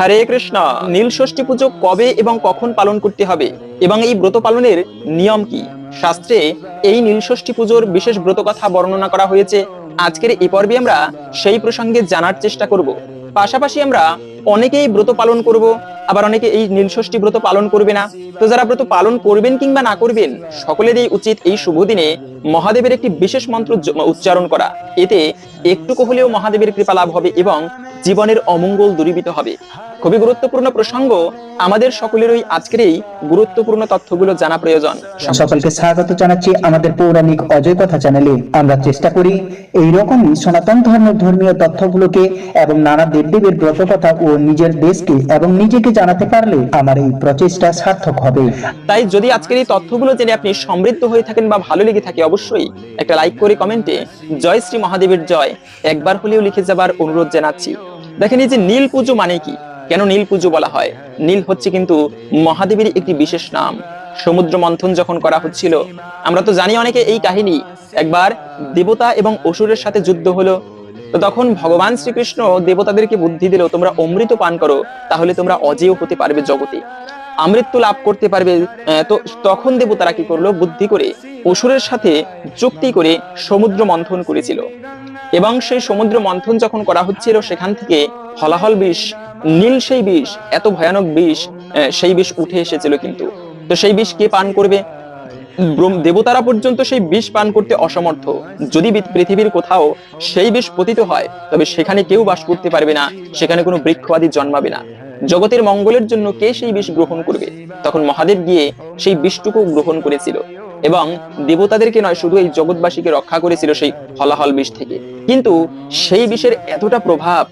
হরে কৃষ্ণ, নীল ষষ্ঠী পুজো কবে এবং কখন পালন করতে হবে? এবং এই ব্রত পালনের নিয়ম কি? শাস্ত্রে এই নীল ষষ্ঠী পুজোর বিশেষ ব্রত কথা বর্ণনা করা হয়েছে। আজকের এই পর্বে আমরা সেই প্রসঙ্গে জানার চেষ্টা করব। পাশাপাশি আমরা অনেকেই ব্রত পালন করব, আবার অনেকে এই নীল ষষ্ঠী ব্রত পালন করবে না। তো যারা ব্রত পালন করবেন কিংবা না করবেন, সকলেরই উচিত এই শুভ দিনে মহাদেবের একটি বিশেষ মন্ত্র উচ্চারণ করা। এতে একটুকু হলেও মহাদেবের কৃপা লাভ হবে এবং জীবনের অমঙ্গল দূরীভূত হবে। খুবই গুরুত্বপূর্ণ প্রসঙ্গ আমাদের সকলেরই আজকের এই গুরুত্বপূর্ণ তথ্যগুলো জানা প্রয়োজন। সকলকে স্বাগত জানাচ্ছি আমাদের পৌরাণিক অজয় কথা চ্যানেলে। আমরা চেষ্টা করি এই রকমই সনাতন ধর্মের ধর্মীয় তথ্যগুলোকে এবং নানা দেবদেবীর ব্রত কথা ও নিজের দেশকে এবং নিজেকে জানাতে পারলে আমার এই প্রচেষ্টা সার্থক হবে। তাই যদি আজকের এই তথ্যগুলো জেনে আপনি সমৃদ্ধ হয়ে থাকেন বা ভালো লেগে থাকে অবশ্যই একটা লাইক করে কমেন্টে জয় শ্রী মহাদেবের জয়। একবার হলেও লিখে যাবার অনুরোধ জানাচ্ছি। দেখেন এই যে নীল পুজো মানে কি? কেন নীল পুজো বলা হয়? নীল হচ্ছে কিন্তু মহাদেবের একটি বিশেষ নাম। সমুদ্র মন্থন যখন করা হচ্ছিল, আমরা তো জানি অনেকে এই কাহিনী। একবার দেবতা এবং অসুরের সাথে যুদ্ধ হলো, তো তখন ভগবান শ্রীকৃষ্ণ দেবতাদেরকে বুদ্ধি দিল, তোমরা অমৃত পান করো, তাহলে তোমরা অজেয় হতে পারবে জগতে। আমৃত্যু লাভ করতে পারবে। তো তখন দেবতারা কি করল? বুদ্ধি করে অসুরের সাথে চুক্তি করে সমুদ্র মন্থন করেছিল। এবং সেই সমুদ্র মন্থন যখন করা হচ্ছিল সেখান থেকে হলাহল বিষ, নীল সেই বিষ, এত ভয়ানক বিষ সেই বিষ উঠে এসেছিল কিন্তু। তো সেই বিষ কে পান করবে? দেবতারা পর্যন্ত সেই বিষ পান করতে অসমর্থ। যদি পৃথিবীর কোথাও সেই বিষ পতিত হয়, তবে সেখানে কেউ বাস করতে পারবে না, সেখানে কোনো বৃক্ষবাদী জন্মাবে না। জগতের মঙ্গলের জন্য কে সেই বিষ গ্রহণ করবে? তখন মহাদেব গিয়ে সেই বিষটুকু গ্রহণ করেছিল। এবং দেবতাদেরকে নয়, শুধু এই জগৎবাসীকে রক্ষা করেছিল সেই হলাহল বিষ থেকে। কিন্তু সেই বিষের এতটা প্রভাব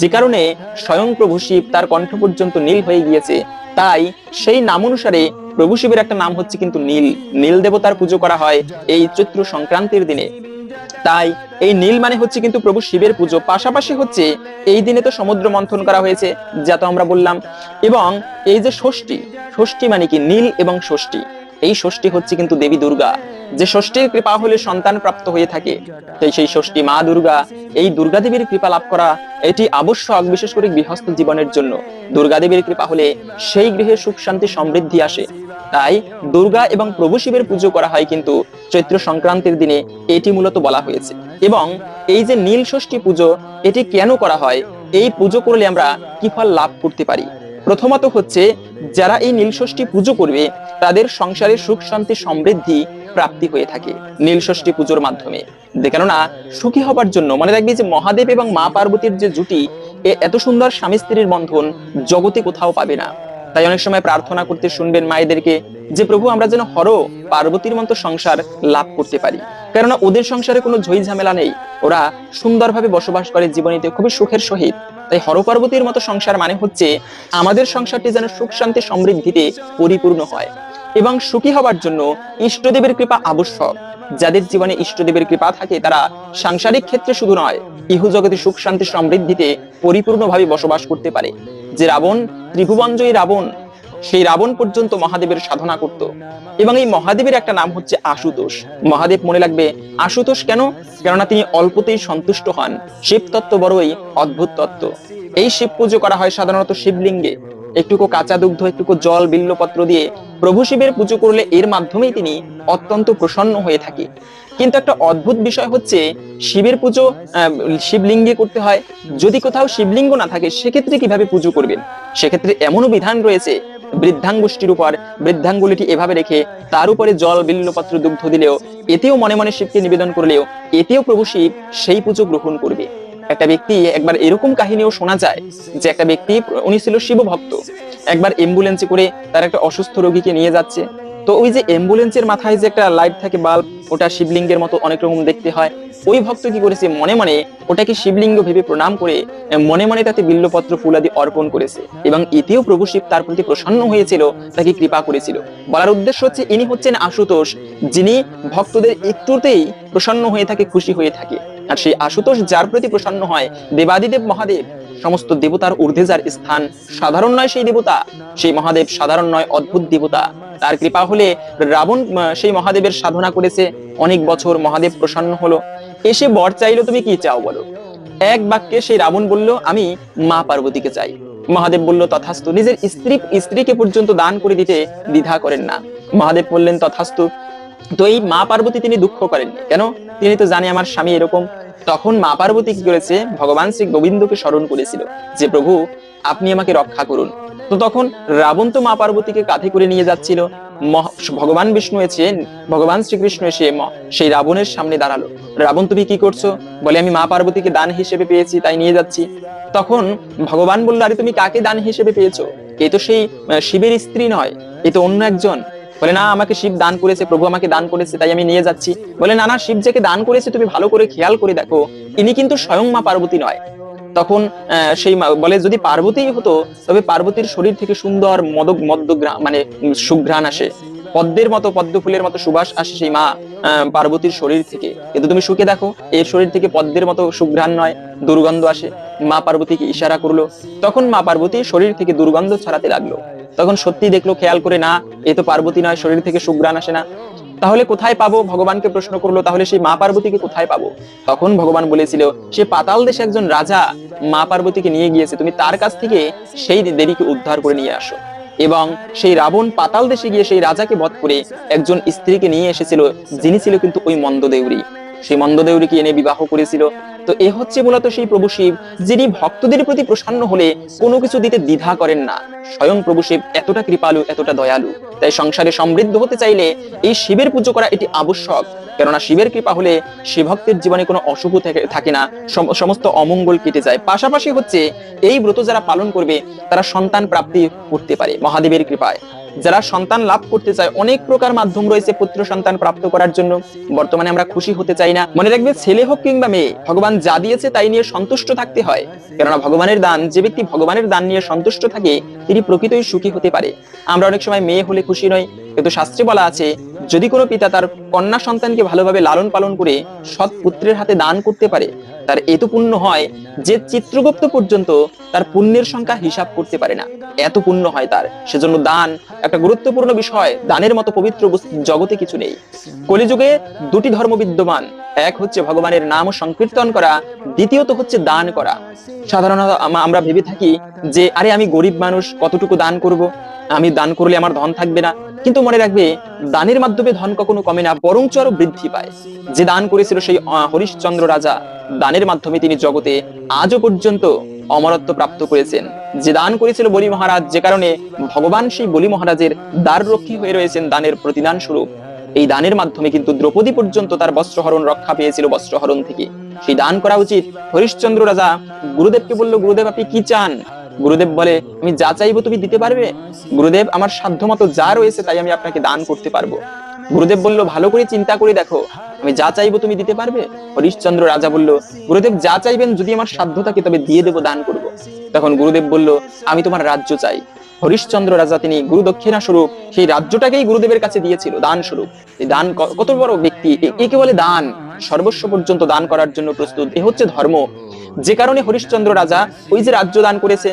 যে কারণে স্বয়ং প্রভু শিব তার কণ্ঠ পর্যন্ত নীল হয়ে গিয়েছে, তাই সেই নাম অনুসারে প্রভু শিবের একটা নাম হচ্ছে কিন্তু নীল। নীল দেবতার পুজো করা হয় এই চৈত্র সংক্রান্তির দিনে। তাই এই নীল মানে হচ্ছে কিন্তু প্রভু শিবের পুজো। পাশাপাশি হচ্ছে এই দিনে তো সমুদ্র মন্থন করা হয়েছে, যা তো আমরা বললাম। এবং এই যে ষষ্ঠী ষষ্ঠী মানে কি নীল এবং ষষ্ঠী। এই ষষ্ঠী হচ্ছে কিন্তু দেবী দুর্গা। যে ষষ্ঠীর কৃপা হলে সন্তান প্রাপ্ত হয়ে থাকে, তাই সেই ষষ্ঠী মা দুর্গা, এই দুর্গা দেবীর কৃপা লাভ করা এটি আবশ্যক, বিশেষ করে গৃহস্থ জীবনের জন্য। দুর্গা দেবীর কৃপা হলে সেই গৃহে সুখ, শান্তি, সমৃদ্ধি আসে। তাই দুর্গা এবং প্রভু শিবের পুজো করা হয় কিন্তু চৈত্র সংক্রান্তির দিনে এটি মূলত বলা হয়েছে। এবং এই যে নীল ষষ্ঠী পুজো, এটি কেন করা হয়? এই পুজো করলে আমরা কি ফল লাভ করতে পারি? প্রথমত হচ্ছে, যারা এই নীল ষষ্ঠী পুজো করবে, তাদের সংসারে সুখ, শান্তি, সমৃদ্ধি প্রাপ্তি হয়ে থাকে নীল ষষ্ঠী পুজোর মাধ্যমে। কেননা সুখী হবার জন্য, মনে রাখবি যে মহাদেব এবং মা পার্বতীর যে জুটি এত সুন্দর স্বামী স্ত্রীর বন্ধন জগতে কোথাও পাবে না। তাই অনেক সময় প্রার্থনা করতে শুনবেন মায়েদেরকে যে, প্রভু, আমরা যেন হর পার্বতীর মতো সংসার লাভ করতে পারি। কেননা ওদের সংসারে কোনো ঝই ঝামেলা নেই। ওরা সুন্দরভাবে বসবাস করে জীবনীতে, খুবই সুখের সহিত। তাই হর পার্বতীর মতো সংসার মানে হচ্ছে আমাদের সংসারটি যেন সুখ, শান্তি, সমৃদ্ধিতে পরিপূর্ণ হয় এবং সুখী হবার জন্য ইষ্টদেবের কৃপা আবশ্যক। যাদের জীবনে ইষ্টদেবের কৃপা থাকে, তারা সাংসারিক ক্ষেত্রে শুধু নয় ইহু জগতে সুখ, শান্তি, সমৃদ্ধিতে পরিপূর্ণভাবে বসবাস করতে পারে। যে রাবণ, ত্রিভুবনজয়ী রাবণ সেই রাবণ পর্যন্ত মহাদেবের সাধনা করত। এবং এই মহাদেবের একটা নাম হচ্ছে আশুতোষ। মহাদেব মনে লাগবে আশুতোষ কেন? কেননা তিনি অল্পতেই সন্তুষ্ট হন। শিব তত্ত্ব বড়ই অদ্ভুত তত্ত্ব। এই শিব পুজো করা হয় সাধারণত শিবলিঙ্গে। একটুকু কাঁচা দুগ্ধ, একটুকু জল, বিল্লপত্র দিয়ে প্রভু শিবের পুজো করলে এর মাধ্যমেই তিনি অত্যন্ত প্রসন্ন হয়ে থাকে। কিন্তু একটা অদ্ভুত বিষয় হচ্ছে, শিবের পুজো শিবলিঙ্গে করতে হয়। যদি কোথাও শিবলিঙ্গ না থাকে, সেক্ষেত্রে কীভাবে পুজো করবেন? সেক্ষেত্রে এমনও বিধান রয়েছে বৃদ্ধাঙ্গুষ্টির উপর বৃদ্ধাঙ্গুলিটি এভাবে রেখে তার উপরে জল বিল্লপত্র দুগ্ধ দিলেও, এতেও মনে মনে শিবকে নিবেদন করলেও, এতেও প্রভু শিব সেই পুজো গ্রহণ করবে। একটা ব্যক্তি একবার এরকম কাহিনীও শোনা যায় যে একটা ব্যক্তি, উনি ছিল শিব ভক্ত একবার অ্যাম্বুলেন্সে করে তার একটা অসুস্থ রোগীকে নিয়ে যাচ্ছে। তো ওই যে অ্যাম্বুলেন্সের মাথায় যে একটা লাইট থাকে বাল্ব ওটা শিবলিঙ্গের মতো অনেক রকম দেখতে হয়। ওই ভক্ত কি করেছে? মনে মনে ওটাকে শিবলিঙ্গ ভেবে প্রণাম করে, মনে মনে তাতে বিল্লপত্র ফুলাদি অর্পণ করেছে। এবং এতেও প্রভু শিব তার প্রতি প্রসন্ন হয়েছিল, তাকে কৃপা করেছিল। বলার উদ্দেশ্য হচ্ছে, ইনি হচ্ছেন আশুতোষ, যিনি ভক্তদের একটুতেই প্রসন্ন হয়ে থাকে, খুশি হয়ে থাকে। আর সেই আশুতোষ যার প্রতি প্রসন্ন হয়, দেবাদিদেব মহাদেব। সমস্ত দেবতার ঊর্ধ্বে যার স্থান, সাধারণ নয় সেই দেবতা, সেই মহাদেব সাধারণ নয়, অদ্ভুত দেবতা। তার কৃপা হলে রাবণ সেই মহাদেবের সাধনা করেছে। অনেক বছর মহাদেব প্রসন্ন হলো। এসে বর চাইলো, তুমি কি চাও বলো? এক বাক্যে সেই রাবণ বলল, আমি মা পার্বতীকে চাই। মহাদেব বলল, তথাস্তু, নিজের স্ত্রী, স্ত্রীকে পর্যন্ত দান করে দিতে দ্বিধা করেন না। মহাদেব বললেন, তথাস্তু, তো এই মা পার্বতী তিনি দুঃখ করেননি কেন? তিনি তো জানে আমার স্বামী এরকম। তখন মা পার্বতী কি করেছে? ভগবান শ্রী গোবিন্দকে স্মরণ করেছিল যে, প্রভু, আপনি আমাকে রক্ষা করুন। তো তখন রাবণ তো মা পার্বতীকে কাঁধে করে নিয়ে যাচ্ছিল। ভগবান বিষ্ণু এসে, ভগবান শ্রীকৃষ্ণ এসে সেই রাবণের সামনে দাঁড়াল। রাবণ, তুমি কি করছ? বলে, আমি মা পার্বতীকে দান হিসেবে পেয়েছি, তাই নিয়ে যাচ্ছি। তখন ভগবান বলল, আরে তুমি কাকে দান হিসেবে পেয়েছ? এ তো সেই শিবের স্ত্রী নয়, এ তো অন্য একজন। বলে, না, আমাকে শিব দান করেছে, প্রভু আমাকে দান করেছে, তাই আমি নিয়ে যাচ্ছি। বলে, না না, শিব যাকে দান করেছে, তুমি ভালো করে খেয়াল করে দেখো, ইনি কিন্তু স্বয়ং মা পার্বতী নয়। তখন সেই বলে যদি পার্বতী হতো, তবে পার্বতীর শরীর থেকে সুন্দর মদক মদ্য মানে সুঘ্রাণ আসে। পদ্মের মতো, পদ্ম ফুলের মতো সুবাস আসে সেই মা পার্বতীর শরীর থেকে। কিন্তু তুমি শুকে দেখো, এর শরীর থেকে পদ্মের মতো সুঘ্রাণ নয়, দুর্গন্ধ আসে। মা পার্বতীকে ইশারা করল। তখন মা পার্বতী শরীর থেকে দুর্গন্ধ ছড়াতে লাগল। তখন সত্যি দেখল, খেয়াল করে না, এ তো পার্বতী নয়, শরীর থেকে সুঘ্রাণ আসে না। তাহলে কোথায় পাবো? ভগবানকে প্রশ্ন করল, তাহলে সেই মা পার্বতীকে কোথায় পাবো? তখন ভগবান বলেছিল, সে পাতাল দেশে একজন রাজা মা পার্বতীকে নিয়ে গিয়েছে, তুমি তার কাছ থেকে সেই দেবীকে উদ্ধার করে নিয়ে আসো। এবং সেই রাবণ পাতাল দেশে গিয়ে সেই রাজাকে বধ করে একজন স্ত্রীকে নিয়ে এসেছিল, যিনি ছিল কিন্তু ওই মন্দ মন্দদেউরি। সেই মন্দদেউরিকে এনে বিবাহ করেছিল? তো এ হচ্ছে মূলত সেই প্রভু শিব, যিনি ভক্তদের প্রতি প্রসন্ন হলে কোনো কিছু দিতে দ্বিধা করেন না। স্বয়ং প্রভু শিব এতটা কৃপালু, এতটা দয়ালু। তাই সংসারে সমৃদ্ধ হতে চাইলে এই শিবের পুজো করা এটি আবশ্যক। কেননা শিবের কৃপা হলে সে ভক্তের জীবনে কোনো অশুভ থেকে- থাকে না। সমস্ত অমঙ্গল কেটে যায়। পাশাপাশি হচ্ছে এই ব্রত যারা পালন করবে, তারা সন্তান প্রাপ্তি করতে পারে মহাদেবের কৃপায়। যারা সন্তান লাভ করতে চায়, অনেক প্রকার মাধ্যম রয়েছে পুত্র সন্তান প্রাপ্ত করার জন্য। বর্তমানে আমরা খুশি হতে চাই না। মনে রাখবে, ছেলে হোক কিংবা মেয়ে, ভগবান যা দিয়েছে তাই নিয়ে সন্তুষ্ট থাকতে হয়। কেননা ভগবানের দান, যে ব্যক্তি ভগবানের দান নিয়ে সন্তুষ্ট থাকে, তিনি প্রকৃতই সুখী হতে পারে। আমরা অনেক সময় মেয়ে হলে খুশি নই। কিন্তু শাস্ত্রে বলা আছে, যদি কোনো পিতা তার কন্যা সন্তানকে ভালোভাবে লালন পালন করে সৎ পুত্রের হাতে দান করতে পারে তার এত পুণ্য হয় যে চিত্রগুপ্ত পর্যন্ত তার পুণ্যের সংখ্যা হিসাব করতে পারে না। এত পুণ্য হয় তার। সেজন্য দান একটা গুরুত্বপূর্ণ বিষয়। দানের মতো পবিত্র জগতে কিছু নেই। কলিযুগে দুটি ধর্ম বিদ্যমান। এক হচ্ছে ভগবানের নাম সংকীর্তন করা, দ্বিতীয়ত হচ্ছে দান করা। সাধারণত আমরা ভেবে থাকি যে, আরে আমি গরিব মানুষ, কতটুকু দান করব? আমি দান করলে আমার ধন থাকবে না। কিন্তু মনে রাখবে, দানের মাধ্যমে ধন কখনো কমে না, বরঞ্চ আরও বৃদ্ধি পায়। যে দান করেছিল সেই হরিশ্চন্দ্র রাজা দানের মাধ্যমে তিনি জগতে আজও পর্যন্ত অমরত্ব প্রাপ্ত করেছেন। যে দান করেছিল বলি মহারাজ, যে কারণে ভগবান সেই বলি মহারাজের দ্বার রক্ষী হয়ে রয়েছেন দানের প্রতিদান স্বরূপ। এই দানের মাধ্যমে কিন্তু দ্রৌপদী পর্যন্ত তার বস্ত্রহরণ রক্ষা পেয়েছিল বস্ত্রহরণ থেকে। সেই দান করা উচিত। হরিশ্চন্দ্র রাজা গুরুদেবকে বলল, গুরুদেব, আপনি কি চান? গুরুদেব বলে, আমি যা চাইব তুমি দিতে পারবে? গুরুদেব, আমার সাধ্যমতো যা রয়েছে তাই আমি আপনাকে দান করতে পারব। গুরুদেব বলল, ভালো করে চিন্তা করে দেখো, আমি যা চাইব তুমি দিতে পারবে? হরিশ্চন্দ্র রাজা বলল, গুরুদেব যা চাইবেন, যদি আমার সাধ্য থাকে, তবে দিয়ে দেবো, দান করব। তখন গুরুদেব বলল, আমি তোমার রাজ্য চাই। হরিশ্চন্দ্র রাজা, তিনি গুরু দক্ষিণা স্বরূপ, সেই রাজ্যটাকেই গুরুদেবের কাছে দিয়েছিল, দান স্বরূপ। দান কত বড় ব্যক্তি একে বলে দান। সর্বস্ব পর্যন্ত দান করার জন্য প্রস্তুত, এ হচ্ছে ধর্ম। যে কারণে হরিশ্চন্দ্র রাজা ওই যে রাজ্য দান করেছে,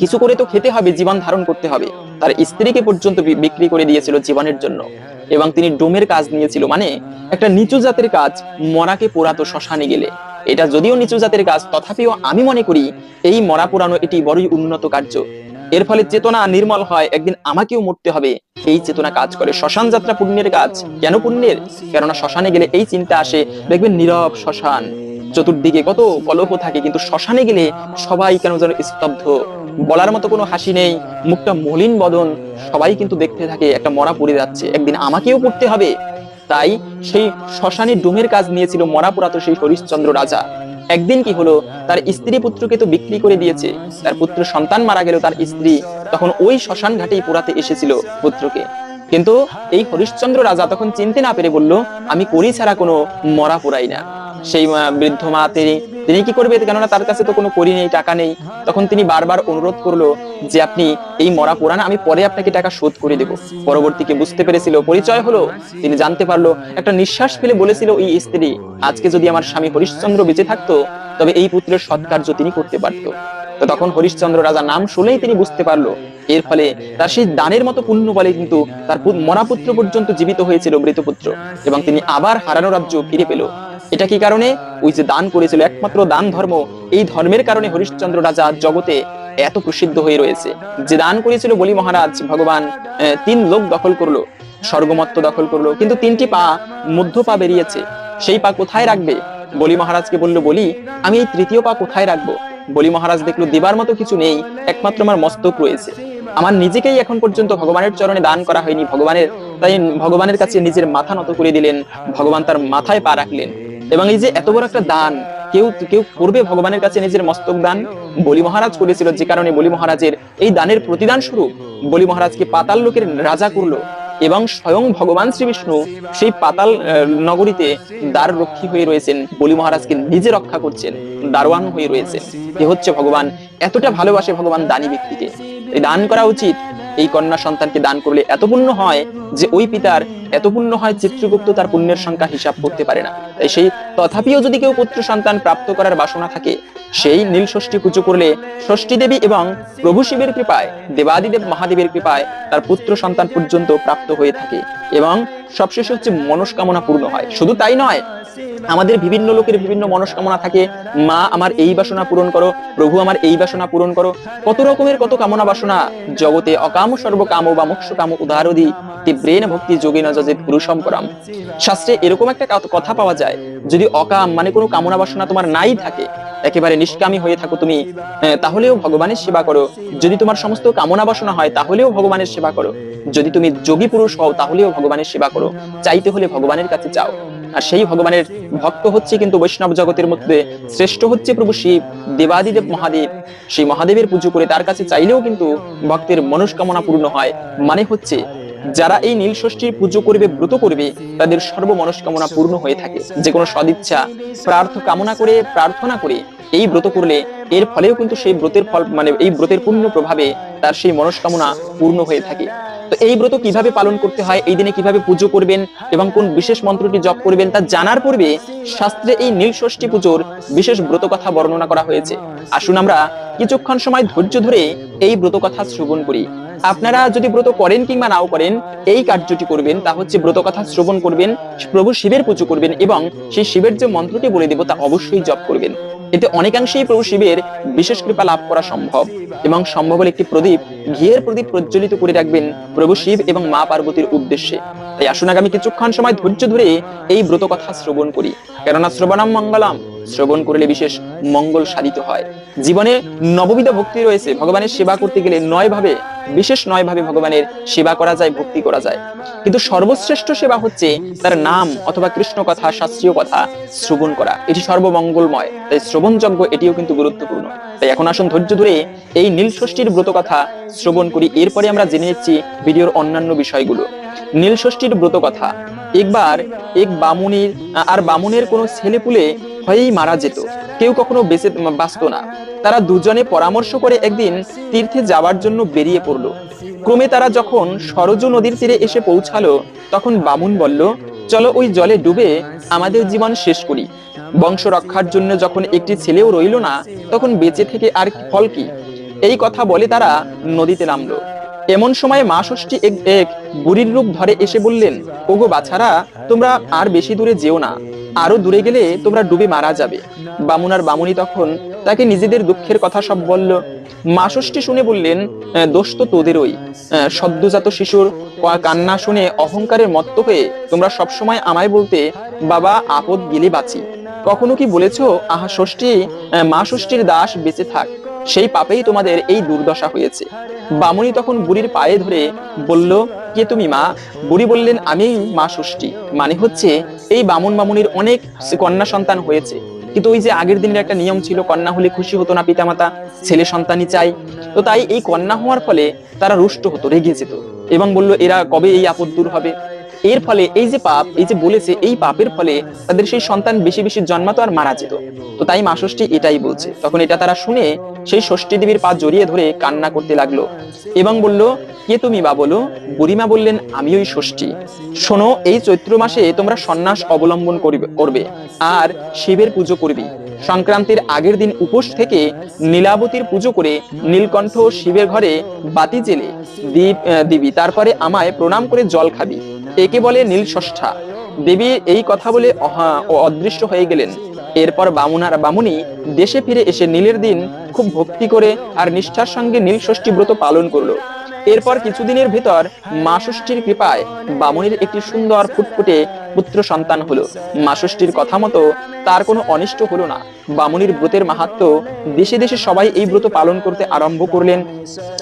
কিছু করে তো খেতে হবে, জীবন ধারণ করতে হবে। তার স্ত্রীকে পর্যন্ত বিক্রি করে দিয়েছিল জীবনের জন্য। এবং তিনি ডোমের কাজ নিয়েছিল মানে একটা নিচু জাতের কাজ মরাকে পোড়াতো শ্মশানে গেলে। এটা যদিও নিচু জাতের কাজ, তথাপিও আমি মনে করি এই মরা পোড়ানো এটি বড়ই উন্নত কার্য। এর ফলে চেতনা নির্মল হয়, একদিন আমাকেও মরতে হবে। এই চেতনা কাজ করে। শ্মশান যাত্রা পুণ্যের কাজ। কেন পুণ্যের? কেননা শ্মশানে গেলে এই চিন্তা আসে। দেখবেন নীরব শ্মশান। চতুর্দিকে কত কলহ থাকে, কিন্তু শ্মশানে গেলে সবাই কেন যেন স্তব্ধ। বলার মতো কোনো হাসি নেই, মুখটা মলিন বদন, সবাই কিন্তু দেখতে থাকে একটা মরা পড়ে যাচ্ছে একদিন আমাকেও পড়তে হবে। তাই সেই শ্মশানে ডোমের কাজ নিয়েছিল মরা পোড়াতো সেই হরিশ্চন্দ্র রাজা। একদিন কি হলো, তার স্ত্রী পুত্রকে তো বিক্রি করে দিয়েছে, তার পুত্র সন্তান মারা গেল তার স্ত্রী, তখন ওই শ্মশান ঘাটেই পোড়াতে এসেছিল পুত্রকে। কিন্তু এই হরিশ্চন্দ্র রাজা তখন চিনতে না পেরে বলল, আমি করি ছাড়া কোনো মরা পোড়াই না। সেই বৃদ্ধ মা তিনি তিনি কি করবে? কেননা তার কাছে তো কোনো করি নেই, টাকা নেই। তখন তিনি বারবার অনুরোধ করল যে, আপনি এই মরা পুরাণ আমি পরে আপনাকে টাকা শোধ করে দেবো। পরবর্তীকে বুঝতে পেরেছিল? পরিচয় হলো? তিনি জানতে পারল, একটা নিঃশ্বাস ফেলে বলেছিল, এই স্ত্রী, আজকে যদি আমার স্বামী হরিশ্চন্দ্র বেঁচে থাকতো, তবে এই পুত্রের সৎকার্য তিনি করতে পারতো। তো তখন হরিশ্চন্দ্র রাজা নাম শুনেই তিনি বুঝতে পারল। এর ফলে তার সেই দানের মতো পুণ্য বলে কিন্তু তার পু- মরা পুত্র পর্যন্ত জীবিত হয়েছিল মৃতপুত্র এবং তিনি আবার হারানো রাজ্য ফিরে পেল। এটা কি কারণে? ওই যে দান করেছিল, একমাত্র দান ধর্ম, এই ধর্মের কারণে হরিশ্চন্দ্র রাজা জগতে এত প্রসিদ্ধ হয়ে রয়েছে। যে দান করেছিল বলি মহারাজ, ভগবান তিন লোক দখল করল, স্বর্গমত্ত দখল করল, কিন্তু তিনটি পা মধ্য পা বেরিয়েছে। সেই পা কোথায় রাখবে? বলি মহারাজকে বলল, বলি, আমি এই তৃতীয় পা কোথায় রাখব? বলি, মহারাজ দেখল দেবার মতো কিছু নেই, একমাত্র আমার মস্তক রয়েছে। আমার নিজেকেই এখন পর্যন্ত ভগবানের চরণে দান করা হয়নি, ভগবানের, তাই ভগবানের কাছে নিজের মাথা নত করে দিলেন, ভগবান তার মাথায় পা রাখলেন। এবং এই যে এত বড় একটা দান, কেউ কেউ করবে ভগবানের কাছে নিজের মস্তক দান? বলি, মহারাজ, করেছিল, যে কারণে বলি, মহারাজের এই দানের প্রতিদান স্বরূপ, বলি, মহারাজকে পাতাল লোকের রাজা করল এবং স্বয়ং ভগবান শ্রী বিষ্ণু সেই পাতাল নগরীতে দ্বার রক্ষী হয়ে রয়েছেন। বলি মহারাজকে নিজে রক্ষা করছেন দারোয়ান হয়ে রয়েছেন। এ হচ্ছে ভগবান। এতটা ভালোবাসে ভগবান দানী ব্যক্তিকে। দান করা উচিত এই কন্যা সন্তানকে দান করলে এত পুণ্য হয় যে ওই পিতার এত পুণ্য হয় চিত্রগুপ্ত তার পুণ্যের সংখ্যা হিসাব করতে পারে না। তাই সেই তথাপিও যদি কেউ পুত্র সন্তান প্রাপ্ত করার বাসনা থাকে, সেই নীল ষষ্ঠী পুজো করলে ষষ্ঠী দেবী এবং প্রভু শিবের কৃপায়, দেবাদিদেব মহাদেবের কৃপায় তার পুত্র সন্তান পর্যন্ত প্রাপ্ত হয়ে থাকে এবং সবশেষে হচ্ছে মনস্কামনা পূর্ণ হয়। শুধু তাই নয় আমাদের বিভিন্ন লোকের বিভিন্ন মনস্কামনা থাকে। মা, আমার এই বাসনা পূরণ করো। প্রভু, আমার এই বাসনা পূরণ করো। কত রকমের কত কামনা বাসনা। জগতে অকাম সর্বকাম বা মোক্ষ কাম উদারদি। তীব্রেন ভক্তি যোগী নজে পুরুষম করাম শাস্ত্রে এরকম একটা কথা পাওয়া যায়, যদি অকাম মানে কোনো কামনা বাসনা তোমার নাই থাকে, একেবারে নিষ্কামী হয়ে থাকো তুমি তাহলেও ভগবানের সেবা করো। যদি তোমার সমস্ত কামনা বাসনা হয়, তাহলেও ভগবানের সেবা করো। যদি তুমি যোগী পুরুষ হও, তাহলেও ভগবানের সেবা করো। চাইতে হলে ভগবানের কাছে চাও আর সেই ভগবানের ভক্ত হচ্ছে কিন্তু বৈষ্ণব জগতের মধ্যে শ্রেষ্ঠ হচ্ছে প্রভু শিব দেবাদিদেব মহাদেব। সেই মহাদেবের পুজো করে তার কাছে চাইলেও কিন্তু ভক্তের মনস্কামনা পূর্ণ হয়। মানে হচ্ছে, যারা এই নীল ষষ্ঠীর পুজো করবে, ব্রত করবে, তাদের সর্ব মনস্কামনা পূর্ণ হয়ে থাকে। যে কোনো সদিচ্ছা, প্রার্থ কামনা করে, প্রার্থনা করে এই ব্রত করলে এর ফলেও কিন্তু সেই ব্রতের ফল মানে এই ব্রতের পূর্ণ প্রভাবে তার সেই মনস্কামনা পূর্ণ হয়ে থাকে। তো এই ব্রত কীভাবে পালন করতে হয়, এই দিনে কীভাবে পুজো করবেন এবং কোন বিশেষ মন্ত্রটি জপ করবেন তা জানার পূর্বে শাস্ত্রে এই নীল ষষ্ঠী পুজোর বিশেষ ব্রত কথা বর্ণনা করা হয়েছে। আসুন আমরা কিছুক্ষণ সময় ধৈর্য ধরে এই ব্রত কথা শ্রবণ করি। আপনারা যদি ব্রত করেন কিংবা নাও করেন, এই কার্যটি করবেন, তা হচ্ছে ব্রত কথা শ্রবণ করবেন, প্রভু শিবের পুজো করবেন এবং সেই শিবের যে মন্ত্রটি বলে দেব তা অবশ্যই জপ করবেন। এতে অনেকাংশেই প্রভু শিবের বিশেষ কৃপা লাভ করা সম্ভব এবং সম্ভব হলে একটি প্রদীপ, ঘিয়ের প্রদীপ প্রজ্বলিত করে রাখবেন প্রভু শিব এবং মা পার্বতীর উদ্দেশ্যে। তাই আসুন আগামী কিছুক্ষণ সময় ধৈর্য ধরে এই ব্রত কথা শ্রবণ করি। কেননা শ্রবণাম মঙ্গলাম। শ্রবণ করলে বিশেষ মঙ্গল সাধিত হয়। জীবনে নববিধ ভক্তি রয়েছে, ভগবানের সেবা করতে গেলে নয় ভাবে বিশেষ নয় ভাবে ভগবানের সেবা করা যায়, ভক্তি করা যায়। কিন্তু সর্বশ্রেষ্ঠ সেবা হচ্ছে তার নাম অথবা কৃষ্ণ কথা, শাস্ত্রীয় কথা শ্রবণ করা। এটি সর্বমঙ্গলময়, তাই শ্রবণ যজ্ঞ এটিও কিন্তু গুরুত্বপূর্ণ। তাই এখন আসুন ধৈর্য ধরে এই নীল ষষ্ঠীর ব্রত কথা শ্রবণ করি। এরপরে আমরা জেনে নিচ্ছি ভিডিওর অন্যান্য বিষয়গুলো। নীল ষষ্ঠীর ব্রত কথা। একবার এক বামুনির আর বামুনের কোনো ছেলেপুলে হয়েই মারা যেত। কেউ কখনো বেঁচে বাঁচত না। তারা দুজনে পরামর্শ করে একদিন তীর্থে যাওয়ার জন্য বেরিয়ে পড়ল। ক্রমে তারা যখন সরজু নদীর তীরে এসে পৌঁছালো, তখন বামুন বলল, চলো ওই জলে ডুবে আমাদের জীবন শেষ করি। বংশ রক্ষার জন্য যখন একটি ছেলেও রইল না, তখন বেঁচে থেকে আর ফল কি? এই কথা বলে তারা নদীতে নামলো। এমন সময় মা ষষ্ঠী এক এক বুড়ির রূপ ধরে এসে বললেন, ওগো বাছারা, তোমরা আর বেশি দূরে যেও না। আরও দূরে গেলে তোমরা ডুবে মারা যাবে। বামুন আর বামুনি তখন তাকে নিজেদের দুঃখের কথা সব বলল। মা ষষ্ঠী শুনে বললেন দোষ তো তোদেরই। সদ্যজাত শিশুর কান্না শুনে অহংকারের মত্ত হয়ে তোমরা সবসময় আমায় বলতে, বাবা, আপদ গেলে বাঁচি। কখনো কি বলেছ, আহা ষষ্ঠী মা ষষ্ঠীর দাস বেঁচে থাক সেই পাপেই তোমাদের এই দুর্দশা হয়েছে। বামুনি তখন বুড়ির পায়ে ধরে বলল, কে তুমি, মা? বুড়ি বললেন আমি মা ষষ্ঠী। মানে হচ্ছে, এই বামুন বামুনির অনেক কন্যা সন্তান হয়েছে। কিন্তু ওই যে আগের দিনের একটা নিয়ম ছিল, কন্যা হলে খুশি হতো না পিতামাতা, ছেলে সন্তানই চাই। তো তাই এই কন্যা হওয়ার ফলে তারা রুষ্ট হতো, রেগে যেত। এবং বলল, এরা কবে এই আপদ দূর হবে? এর ফলে এই যে পাপ এই যে বলেছে এই পাপের ফলে তাদের সেই সন্তান বেশি বেশি জন্মাতো আর মারা যেত। তো তাই মা ষষ্ঠী এটাই বলছে। তখন এটা তারা শুনে সেই ষষ্ঠী দেবীর পা জড়িয়ে ধরে কান্না করতে লাগল এবং বলল কে তুমি বা বলো? বুড়িমা বললেন আমি ওই ষষ্ঠী। শোনো এই চৈত্র মাসে তোমরা সন্ন্যাস অবলম্বন করিবে করবে আর শিবের পুজো করবি। সংক্রান্তির আগের দিন উপোস থেকে নীলাবতীর পুজো করে নীলকণ্ঠ শিবের ঘরে বাতি জেলে আহ, দিবি। তারপরে আমায় প্রণাম করে জল খাবি। একে বলে নীল ষষ্ঠা। দেবী এই কথা বলে অহা- ও অদৃশ্য হয়ে গেলেন। এরপর বামুন আর বামুনি দেশে ফিরে এসে নীলের দিন খুব ভক্তি করে আর নিষ্ঠার সঙ্গে নীল ষষ্ঠী ব্রত পালন করল। এরপর কিছুদিনের ভিতর মা ষষ্ঠীর কৃপায় বামুনির একটি সুন্দর ফুটফুটে পুত্র সন্তান হলো। মা ষষ্ঠীর কথা মতো তার কোনো অনিষ্ট হলো না। বামুনির ব্রতের মাহাত্ম দেশে দেশে সবাই এই ব্রত পালন করতে আরম্ভ করলেন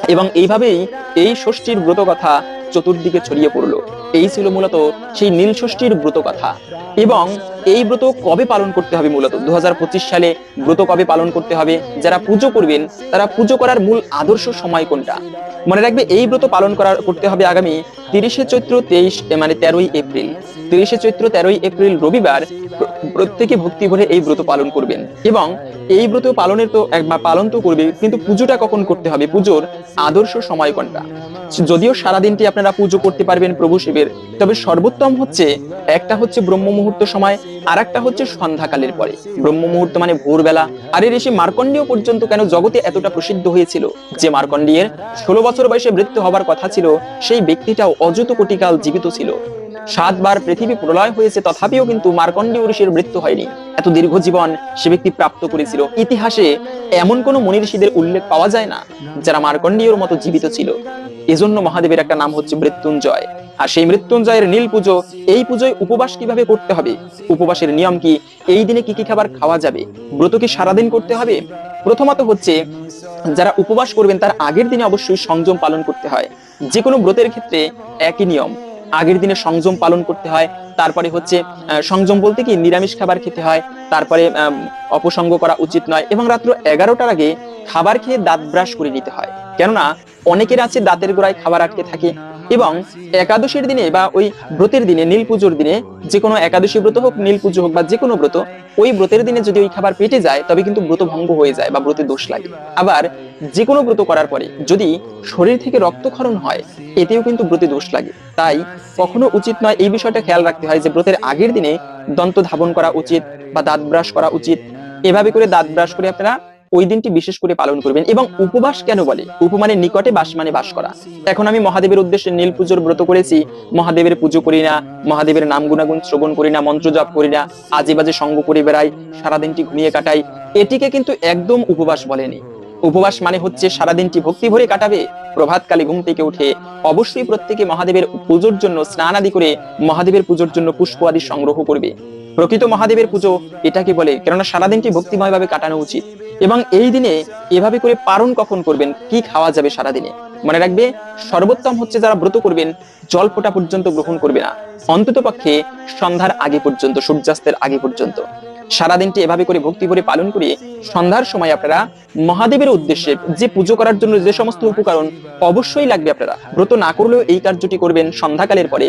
এবং এইভাবেই এই ষষ্ঠীর ব্রত কথা চতুর্দিকে ছড়িয়ে পড়ল। এই ছিল মূলত সেই নীল ষষ্ঠীর ব্রত কথা এবং এই ব্রত কবে পালন করতে হবে মূলত? দু হাজার পঁচিশ সালে ব্রত কবে পালন করতে হবে? যারা পুজো করবেন, তারা পুজো করার মূল আদর্শ সময় কোনটা? মনে রাখবে, এই ব্রত পালন করার, করতে হবে আগামী তিরিশে চৈত্র তেইশ মানে তেরোই এপ্রিল। তিরিশে চৈত্র তেরোই এপ্রিল রবিবার প্রত্যেকে ভক্তি ভরে এই ব্রত পালন করবেন। এবং এই ব্রত পালনের তো একবার পালন তো করবে, কিন্তু পুজোটা কখন করতে হবে? পুজোর আদর্শ সময় কোনটা? যদিও সারাদিনটি আপনারা পুজো করতে পারবেন প্রভু শিবের তবে সর্বোত্তম হচ্ছে একটা হচ্ছে ব্রহ্ম মুহূর্ত সময় আর একটা হচ্ছে সন্ধ্যাকালের পরে। ব্রহ্ম মুহূর্ত মানে ভোরবেলা। আর এই ঋষি মার্কণ্ডীয় পর্যন্ত কেন জগতে এতটা প্রসিদ্ধ হয়েছিল? যে মার্কণ্ডীয়ের ষোলো বছর বয়সে মৃত্যু হবার কথা ছিল, সেই ব্যক্তিটাও অযত কোটিকাল জীবিত ছিল। সাতবার পৃথিবী প্রলয় হয়েছে, তথাপিও কিন্তু মার্কণ্ডীয় ঋষির মৃত্যু হয়নি। এত দীর্ঘ জীবন সে ব্যক্তি প্রাপ্ত করেছিল। ইতিহাসে এমন কোন মনি ঋষিদের উল্লেখ পাওয়া যায় না, যারা মার্কণ্ডীয়র মতো জীবিত ছিল। এজন্য মহাদেবের একটা নাম হচ্ছে মৃত্যুঞ্জয়। আর সেই মৃত্যুঞ্জয়ের নীল পুজো, এই পুজোয় উপবাস কীভাবে করতে হবে? উপবাসের নিয়ম কি? এই দিনে কি কি খাবার খাওয়া যাবে? ব্রত কি সারাদিন করতে হবে? প্রথমত হচ্ছে, যারা উপবাস করবেন তার আগের দিনে অবশ্যই সংযম পালন করতে হয়। যে কোনো ব্রতের ক্ষেত্রে একই নিয়ম। আগের দিনে সংযম পালন করতে হয়, তারপরে হচ্ছে সংযম বলতে কি নিরামিষ খাবার খেতে হয়, তারপরে অপসঙ্গ করা উচিত নয় এবং রাত্র এগারোটার আগে খাবার খেয়ে দাঁত ব্রাশ করে নিতে হয়। কেননা, অনেকের আছে দাঁতের গোড়ায় খাবার আটকে থাকে এবং একাদশীর দিনে বা ওই ব্রতের দিনে, নীল পুজোর দিনে, যে কোনো একাদশী ব্রত হোক, নীল পুজো হোক বা যে কোনো ব্রত, ওই ব্রতের দিনে যদি ওই খাবার পেটে যায়, তবে কিন্তু ব্রত ভঙ্গ হয়ে যায় বা ব্রতে দোষ লাগে। আবার যে কোনো ব্রত করার পরে যদি শরীর থেকে রক্তক্ষরণ হয়, এতেও কিন্তু ব্রতে দোষ লাগে। তাই কখনো উচিত নয় এই বিষয়টা খেয়াল রাখতে হয় যে ব্রতের আগের দিনে দন্ত ধাবন করা উচিত বা দাঁত ব্রাশ করা উচিত। এভাবে করে দাঁত ব্রাশ করে আপনারা ওই দিনটি বিশেষ করে পালন করবেন এবং উপবাস কেন বলে? উপমানে নিকটে বাস মানে বাস করা। এখন আমি মহাদেবের উদ্দেশ্যে নীল পুজোর ব্রত করেছি। মহাদেবের পুজো করি না মহাদেবের নাম গুণাগুণ শ্রবণ করি না মন্ত্র জপ করি না আজে বাজে সঙ্গ করে বেড়াই সারাদিনটি ঘুমিয়ে কাটাই। এটিকে কিন্তু একদম উপবাস বলেনি। উপবাস মানে হচ্ছে সারাদিনটি ভক্তি ভরে কাটাবে প্রভাতকালে ঘুম থেকে উঠে। অবশ্যই প্রত্যেকে মহাদেবের পুজোর জন্য স্নান আদি করে মহাদেবের পুজোর জন্য পুষ্প আদি সংগ্রহ করবে। প্রকৃত মহাদেবের পুজো এটাকে বলে কেননা সারাদিনটি ভক্তিময় ভাবে কাটানো উচিত। এবং এই দিনে এভাবে করে পারণ কখন করবেন? কি খাওয়া যাবে সারা দিনে মনে রাখবে, সর্বোত্তম হচ্ছে যারা ব্রত করবেন, জল ফোটা পর্যন্ত গ্রহণ করবে না। অন্তত পক্ষে সন্ধ্যার আগে পর্যন্ত, সূর্যাস্তের আগে পর্যন্ত। সারাদিনটি এভাবে করে ভক্তি করে পালন করে সন্ধ্যার সময় আপনারা মহাদেবের উদ্দেশ্যে যে পুজো করার জন্য যে সমস্ত উপকরণ অবশ্যই লাগবে আপনারা। ব্রত না করলেও এই কার্যটি করবেন সন্ধ্যাকালের পরে।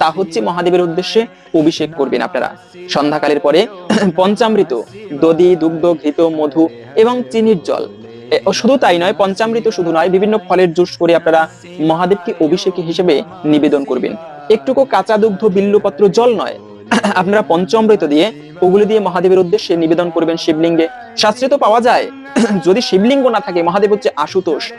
তা হচ্ছে মহাদেবের উদ্দেশ্যে অভিষেক করবেন আপনারা। সন্ধ্যাকালের পরে পঞ্চামৃত, দধি, দুগ্ধ, ঘৃত, মধু এবং চিনির জল। শুধু তাই নয়, পঞ্চামৃত শুধু নয়, বিভিন্ন ফলের জুস করে আপনারা মহাদেবকে অভিষেক হিসেবে নিবেদন করবেন। একটুকু কাঁচা দুগ্ধ, বিল্লপত্র, জল নয় আপনারা পঞ্চামৃত দিয়ে ওগুলি দিয়ে মহাদেবের উদ্দেশ্যে নিবেদন করবেন শিবলিঙ্গে। শাস্ত্রে তো পাওয়া যায়, যদি শিবলিঙ্গ না থাকে, মহাদেব হচ্ছে আশুতোষ।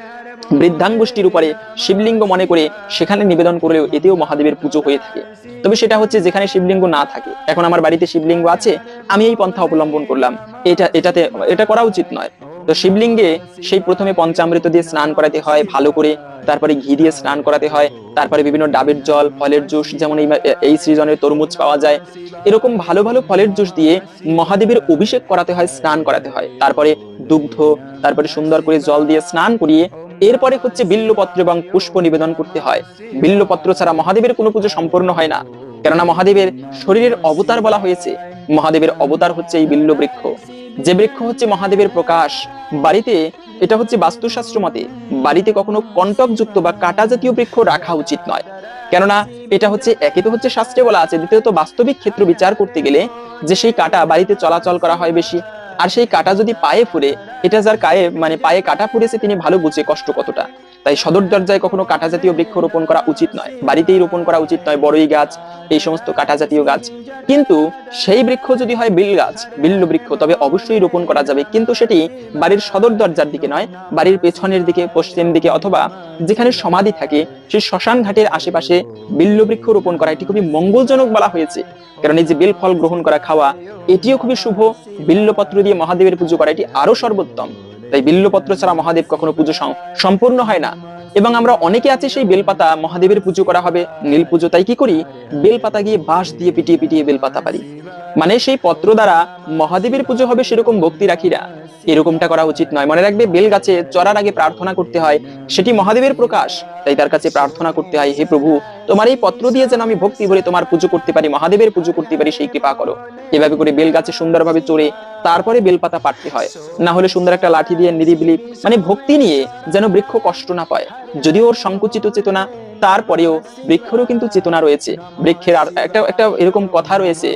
বৃদ্ধাঙ্গুষ্টির উপরে শিবলিঙ্গ মনে করে সেখানে নিবেদন করলেও এতেও মহাদেবের পুজো হয়ে থাকে। তবে সেটা হচ্ছে যেখানে শিবলিঙ্গ না থাকে, এখন আমার বাড়িতে শিবলিঙ্গ আছে, আমি এই পন্থা অবলম্বন করলাম। এটা, এটাতে, এটা করা উচিত নয়। তো শিবলিঙ্গে সেই প্রথমে পঞ্চামৃত দিয়ে স্নান করাতে হয়, ভালো করে তারপরে ঘি দিয়ে স্নান করাতে হয়, তারপরে বিভিন্ন ডাবের জল, ফলের জুস, যেমন এই সিজনের তরমুজ পাওয়া যায়। এরকম ভালো ভালো ফলের জুস দিয়ে মহাদেবের অভিষেক করাতে হয়, স্নান করাতে হয়। তারপরে দুগ্ধ, তারপরে সুন্দর করে জল দিয়ে স্নান করিয়ে এরপরে হচ্ছে বিল্লপত্র এবং পুষ্প নিবেদন করতে হয়। বিল্লপত্র ছাড়া মহাদেবের কোনো পুজো সম্পূর্ণ হয় না। কেননা মহাদেবের শরীরের অবতার বলা হয়েছে। মহাদেবের অবতার হচ্ছে এই বিল্ল বৃক্ষ যে বৃক্ষ হচ্ছে মহাদেবের প্রকাশ, বাড়িতে এটা হচ্ছে বাস্তুশাস্ত্র মতে, বাড়িতে কখনো কণ্টকযুক্ত বা কাটা জাতীয় বৃক্ষ রাখা উচিত নয়। কেননা এটা হচ্ছে একে তো হচ্ছে শাস্ত্রে বলা আছে, দ্বিতীয়ত বাস্তবিক ক্ষেত্র বিচার করতে গেলে যে সেই কাটা বাড়িতে চলাচল করা হয় বেশি, আর সেই কাটা যদি পায়ে ফুরে এটা যার গায়ে মানে পায়ে কাটা ফুরেছে তিনি ভালো বুঝে কষ্ট কতটা। তাই সদর দরজায় কখনো কাঁটা জাতীয় বৃক্ষ রোপণ করা উচিত নয়। বাড়িতেই রোপণ করা উচিত নয় বড়ই গাছ, এই সমস্ত কাঁটা জাতীয় গাছ। কিন্তু সেই বৃক্ষ যদি হয় বিল গাছ, বিল্ল বৃক্ষ, তবে অবশ্যই রোপণ করা যাবে। কিন্তু সেটি বাড়ির সদর দরজার দিকে নয়, বাড়ির পেছনের দিকে, পশ্চিম দিকে অথবা যেখানে সমাধি থাকে, সেই শ্মশান ঘাটের আশেপাশে বিল্ল বৃক্ষ রোপণ করা, এটি খুবই মঙ্গলজনক বলা হয়েছে। কারণ এই যে বেল ফল গ্রহণ করা, খাওয়া, এটিও খুবই শুভ। বিল্লপত্র দিয়ে মহাদেবের পুজো করা, এটি আরও সর্বোত্তম। তাই বিল্লপত্র ছাড়া মহাদেব কখনো পুজো সম্পূর্ণ হয় না। এবং আমরা অনেকে আছে সেই বেলপাতা মহাদেবের পুজো করা হবে, নীল পুজো, তাই কি করি? বেলপাতা গিয়ে বাঁশ দিয়ে পিটিয়ে পিটিয়ে বেলপাতা পারি মানে সেই পত্র দ্বারা মহাদেবের পুজো হবে সেরকম ভক্তি রাখি না এরকমটা করা উচিত নয়। মনে রাখবে, বেল গাছে চড়ার আগে প্রার্থনা করতে হয়, সেটি মহাদেবের প্রকাশ। তাই তার কাছে প্রার্থনা করতে হয়, হে প্রভু, তোমার এই পত্র দিয়ে যেন আমি ভক্তি ভরে তোমার পুজো করতে পারি, মহাদেবের পুজো করতে পারি, সেই কৃপা করো। এভাবে করে বেল গাছে সুন্দরভাবে চড়ে তারপরে বেলপাতা পাড়তে হয়। না হলে সুন্দর একটা লাঠি দিয়ে নিরিবিলি মানে ভক্তি নিয়ে যেন বৃক্ষ কষ্ট না পায়। যদিও ওর সংকুচিত চেতনা তারপরেও বৃক্ষেরও কিন্তু চেতনা রয়েছে। বৃক্ষের একটা একটা এরকম কথা রয়েছে,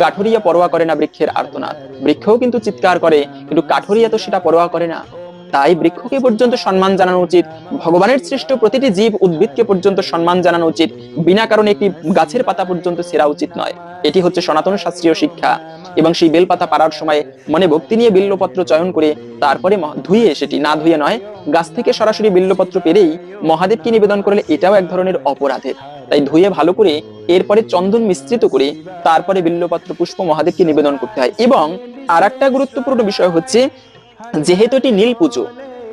কাঠুরিয়া পরোয়া করে না বৃক্ষের আর্তনাদ। বৃক্ষও কিন্তু চিৎকার করে, কিন্তু কাঠুরিয়া তো সেটা পরোয়া করে না। তাই বৃক্ষকে পর্যন্ত সম্মান জানানো উচিত। ভগবানের সৃষ্ট প্রতিটি জীব উদ্ভিদকে পর্যন্ত সম্মান জানানো উচিত। বিনা কারণে একটি গাছের পাতা পর্যন্ত সেরা উচিত নয়। এটি হচ্ছে সনাতন শাস্ত্রীয় শিক্ষা। এবং সেই বেলপাতা পাড়ার সময় মনে ভক্তি নিয়ে বিল্লপত্র চয়ন করে তারপরে ধুয়ে সেটি না ধুয়ে নয়, গাছ থেকে সরাসরি বিল্লপত্র পেরেই মহাদেবকে নিবেদন করলে এটাও এক ধরনের অপরাধের। তাই ধুয়ে ভালো করে এরপরে চন্দন মিশ্রিত করে তারপরে বিল্লপত্র পুষ্প মহাদেবকে নিবেদন করতে হয়। এবং আর একটা গুরুত্বপূর্ণ বিষয় হচ্ছে যেহেতু এটি নীল পুজো,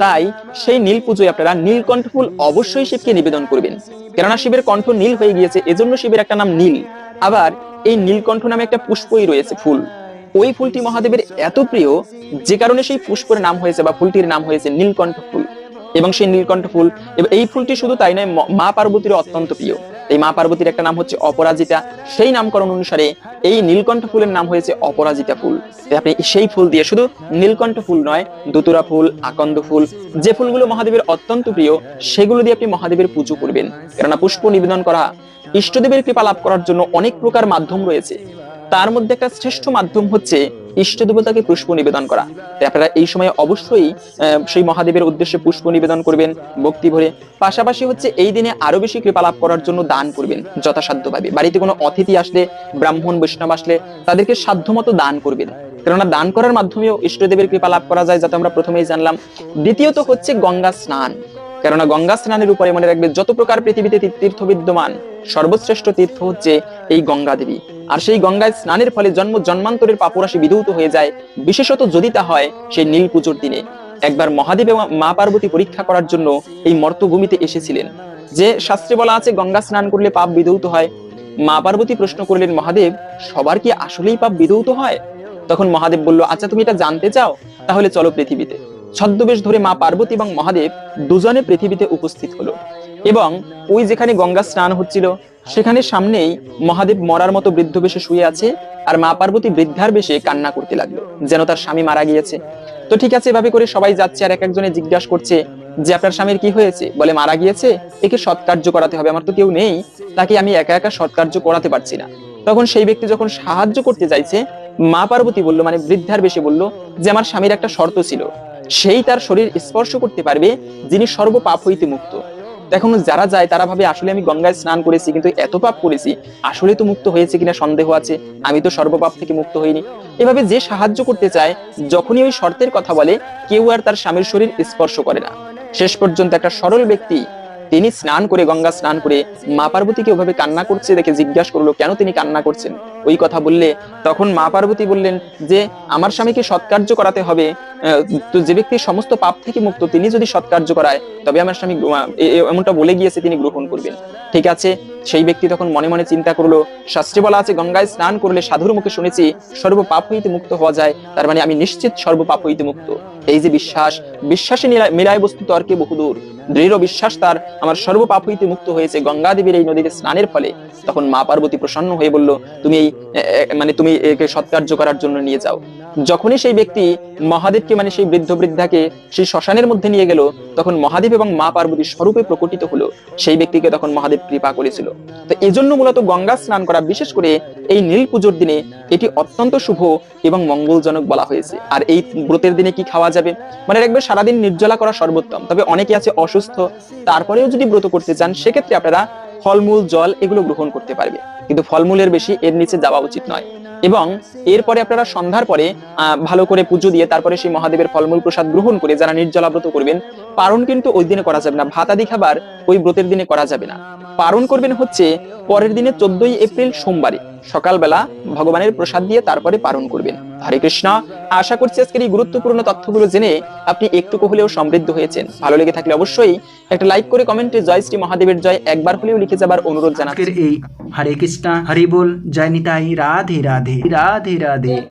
তাই সেই নীল পুজোয় আপনারা নীলকণ্ঠ ফুল অবশ্যই শিবকে নিবেদন করবেন। কেননা শিবের কণ্ঠ নীল হয়ে গিয়েছে, এজন্য শিবের একটা নাম নীল। আবার এই নীলকণ্ঠ নামে একটা পুষ্পই রয়েছে ফুল। ওই ফুলটি মহাদেবের এত প্রিয়, যে কারণে সেই পুষ্পের নাম হয়েছে বা ফুলটির নাম হয়েছে নীলকণ্ঠ ফুল। এবং সেই নীলকণ্ঠ ফুল। এই ফুলটি শুধু তাই নয়, মা পার্বতীর অত্যন্ত প্রিয়। এই মা পার্বতীর একটা নাম হচ্ছে অপরাজিতা। সেই নামকরণ অনুসারে এই নীলকণ্ঠ ফুলের নাম হয়েছে অপরাজিতা ফুল। আপনি সেই ফুল দিয়ে শুধু নীলকণ্ঠ ফুল নয়, দুতুরা ফুল, আকন্দ ফুল, যে ফুলগুলো মহাদেবের অত্যন্ত প্রিয়, সেগুলো দিয়ে আপনি মহাদেবের পুজো করবেন। কেননা পুষ্প নিবেদন করা, ইষ্টদেবের কৃপা লাভ করার জন্য অনেক প্রকার মাধ্যম রয়েছে। তার মধ্যে একটা শ্রেষ্ঠ মাধ্যম হচ্ছে ইষ্ট দেবতাকে পুষ্প নিবেদন করা। তাই আপনারা এই সময় অবশ্যই সেই মহাদেবের উদ্দেশ্যে পুষ্প নিবেদন করবেন ভক্তি ভরে। পাশাপাশি হচ্ছে এই দিনে আরও বেশি কৃপা লাভ করার জন্য দান করবেন যথাসাধ্যভাবে। বাড়িতে কোনো অতিথি আসলে, ব্রাহ্মণ, বৈষ্ণব আসলে, তাদেরকে সাধ্যমতো দান করবেন। কেননা দান করার মাধ্যমেও ইষ্টদেবের কৃপা লাভ করা যায়, যাতে আমরা প্রথমেই জানলাম। দ্বিতীয়ত হচ্ছে গঙ্গা স্নান। কেননা গঙ্গা স্নানের উপরে মনে রাখবে, যত প্রকার পৃথিবীতে তীর্থ বিদ্যমান সর্বশ্রেষ্ঠ তীর্থ হচ্ছে এই গঙ্গা দেবী। আর সেই গঙ্গায় স্নানের ফলে জন্ম জন্মান্তরের পাপরাশি বিধৌত হয়ে যায়। বিশেষত যদি তা হয় সেই নীল পুজোর দিনে। একবার মহাদেব এবং মা পার্বতী পরীক্ষা করার জন্য এই মর্তভূমিতে এসেছিলেন। যে শাস্ত্রে বলা আছে, গঙ্গা স্নান করলে পাপ বিধৌত হয়। মা পার্বতী প্রশ্ন করলেন, মহাদেব, সবার কি আসলেই পাপ বিধৌত হয়? তখন মহাদেব বলল আচ্ছা তুমি এটা জানতে চাও? তাহলে চলো পৃথিবীতে। ছদ্মবেশ ধরে মা পার্বতী এবং মহাদেব দুজনে পৃথিবীতে উপস্থিত হলো। এবং ওই যেখানে গঙ্গা স্নান হচ্ছিল, সেখানে সামনেই মহাদেব মরার মতো বৃদ্ধ বেশে শুয়ে আছে আর মা পার্বতী বৃদ্ধার বেশে কান্না করতে লাগল, যেন তার স্বামী মারা গিয়েছে। তো ঠিক আছে, এভাবে করে সবাই যাচ্ছে আর এক একজনে জিজ্ঞাসা করছে যে, আপনার স্বামীর কি হয়েছে? বলে, মারা গিয়েছে? একে সৎকার্য করাতে হবে, আমার তো কেউ নেই, তাকে আমি একা একা সৎকার্য করাতে পারছি না। তখন সেই ব্যক্তি যখন সাহায্য করতে চাইছে মা পার্বতী বলল মানে বৃদ্ধার বেশে বলল যে, আমার স্বামীর একটা শর্ত ছিল, সেই তার শরীর স্পর্শ করতে পারবে যিনি সর্ব পাপ হইতে মুক্ত। এখন যারা যায়, তারা ভাবে, আসলে আমি গঙ্গায় স্নান করেছি, কিন্তু এত পাপ করেছি। আসলে তো মুক্ত হয়েছে কিনা সন্দেহ আছে। আমি তো সর্বপাপ থেকে মুক্ত হইনি। এভাবে যে সাহায্য করতে চায়, যখনই ওই শর্তের কথা বলে, কেউ আর তার স্বামীর শরীর স্পর্শ করে না। শেষ পর্যন্ত একটা সরল ব্যক্তি তিনি স্নান করে, গঙ্গা স্নান করে মা পার্বতীকে ওভাবে কান্না করছে দেখে জিজ্ঞাসা করল, কেন তিনি কান্না করছেন? ওই কথা বললে, তখন মা পার্বতী বললেন যে, আমার স্বামীকে সৎকার্য করাতে হবে তো যে ব্যক্তি সমস্ত পাপ থেকে মুক্ত, তিনি যদি সৎকার্য করায়, তবে আমার স্বামী এমনটা বলে গিয়েছে, তিনি গ্রহণ করবেন। ঠিক আছে সেই ব্যক্তি তখন মনে মনে চিন্তা করল, শাস্ত্রে বলা আছে, গঙ্গায় স্নান করলে সাধুর মুখে শুনেছি সর্ব পাপ হইতে মুক্ত হওয়া যায়, তার মানে আমি নিশ্চিত সর্ব পাপ হইতে মুক্ত। এই যে বিশ্বাস, বিশ্বাসে মিলায় বস্তু তর্কে বহুদূর। দৃঢ় বিশ্বাস তার, আমার সর্ব পাপ হইতে মুক্ত হয়েছে গঙ্গা দেবীর এই নদীতে স্নানের ফলে। তখন মা পার্বতী প্রসন্ন হয়ে বলল, তুমি এই মানে তুমি একে সৎকার্য করার জন্য নিয়ে যাও। যখনই সেই ব্যক্তি মহাদেবকে মানে সেই বৃদ্ধ বৃদ্ধাকে সেই শ্মশানের মধ্যে নিয়ে গেল, তখন মহাদেব এবং মা পার্বতী স্বরূপে প্রকটিত হলো। সেই ব্যক্তিকে তখন মহাদেব কৃপা করেছিল। তো এজন্য মূলত গঙ্গা স্নান করা, বিশেষ করে এই নীল পুজোর দিনে, এটি অত্যন্ত শুভ এবং মঙ্গলজনক বলা হয়েছে। আর এই ব্রতের দিনে কি খাওয়া যাবে? মানে রাখবে সারাদিন নির্জলা করা সর্বোত্তম। তবে অনেকে আছে অসুস্থ, তারপরেও যদি ব্রত করতে চান, সেক্ষেত্রে আপনারা ফলমূল, জল এগুলো গ্রহণ করতে পারবে। কিন্তু ফলমূলের বেশি এর নিচে যাওয়া উচিত নয়। এবং এরপরে আপনারা সন্ধ্যার পরে ভালো করে পুজো দিয়ে তারপরে সেই মহাদেবের ফলমূল প্রসাদ গ্রহণ করে যারা নির্জলাব্রত করবেন, পারণ কিন্তু ওই দিনে করা যাবে না ভাতাদি খাবার ওই ব্রতের দিনে করা যাবে না। পারণ করবেন হচ্ছে পরের দিনে চোদ্দই এপ্রিল সোমবারে। সকালবেলা ভগবানের প্রসাদ দিয়ে তারপরে পালন করবেন। হরে কৃষ্ণ, আশা করছি আজকের এই গুরুত্বপূর্ণ তথ্যগুলো জেনে আপনি একটুকু হলেও সমৃদ্ধ হয়েছেন। ভালো লেগে থাকলে অবশ্যই একটা লাইক করে কমেন্টে জয় শ্রী মহাদেবের জয় একবার হলেও লিখে যাবার অনুরোধ জানাচ্ছি। এই হরে কৃষ্ণা, হরি বল, জয় নিতাই, রাধে রাধে রাধে রাধে।